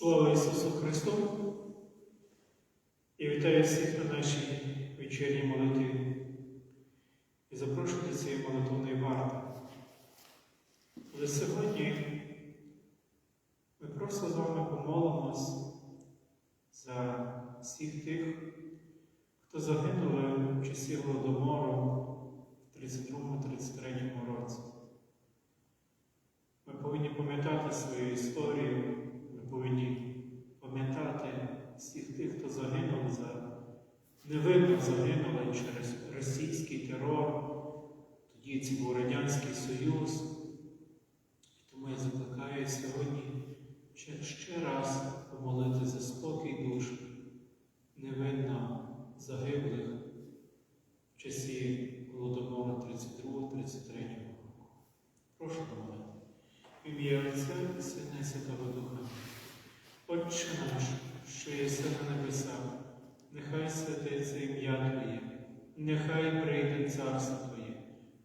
Слава Ісусу Христу! І вітаю всіх на нашій вечірній молитві і запрошую до цієї молитовної варти. Але сьогодні ми просто з вами помолимось за всіх тих, хто загинули в часі Голодомору в 32-33 році. Ми повинні пам'ятати свою історію, ми повинні пам'ятати всіх тих, хто загинув за невинно загинули через російський терор. Тоді це був Радянський Союз. Тому я закликаю сьогодні ще, ще раз помолити за спокій душ невинно загиблих в часі Голодомору 32-33 року. Прошу помолити. В ім'я Отця і Сина Святого Духа. Отче наш, що єси на небесах, нехай святиться ім'я Твоє, нехай прийде царство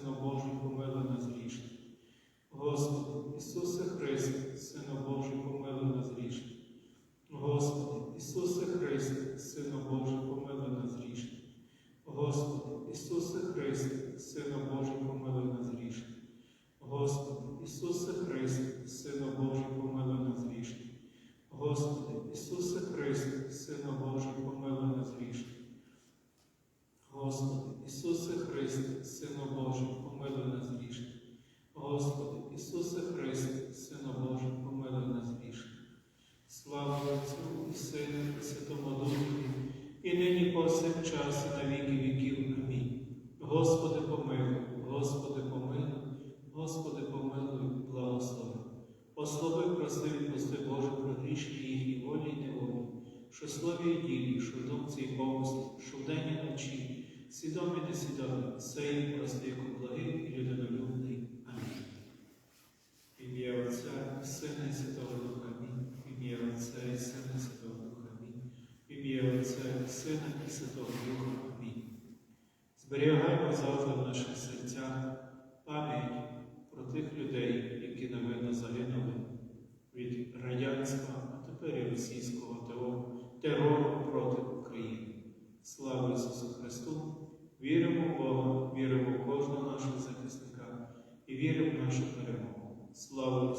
Сина Божий, помилуй нас грішних. Господи, Ісусе Христе, Сина Божий, помилуй нас грішних. Господи, Ісусе Христе, Сина Божий, помилуй нас грішних. Господи, Ісусе Христе, Сина Божий, помилуй нас грішних. Господи, Ісусе Христе, Сина Божий, помилуй нас грішних. Господи, Ісусе Христе, Сина Божий, помилуй нас грішних. Господи, Ісусе Христе, Сина Божий, помилуй нас грішних. Господи, Ісусе Христе, Сина Божий, помилуй нас грішних. Слава Отцю і Сину і Святому Духові, і нині повсякчас, і на віки віків. Амінь. Господи, помилуй, Господи, помилуй, Господи, помилуй, благослови. Послови, прости, відпусти Боже, про грішні їхні волі і неволі, що слові і ділі, що в думці і помислі, що в день і вночі, свідомі і несвідомі, сей прости, як благий і людинолюбний. Амінь. В ім'я Отця, і Сина і Святого Духа. Амінь. В ім'я Отця і Сина і Святого Духа. Амінь. В ім'я Отця Сина і Святого Духа. Амінь. Зберігаємо завжди в наших серцях пам'ять про тих людей, які невинно загинули від радянського, а тепер і російського терору, проти України. Слава Ісусу Христу! Віримо в Бога, віримо в кожного нашого захисника і віримо в нашу перемогу. Слава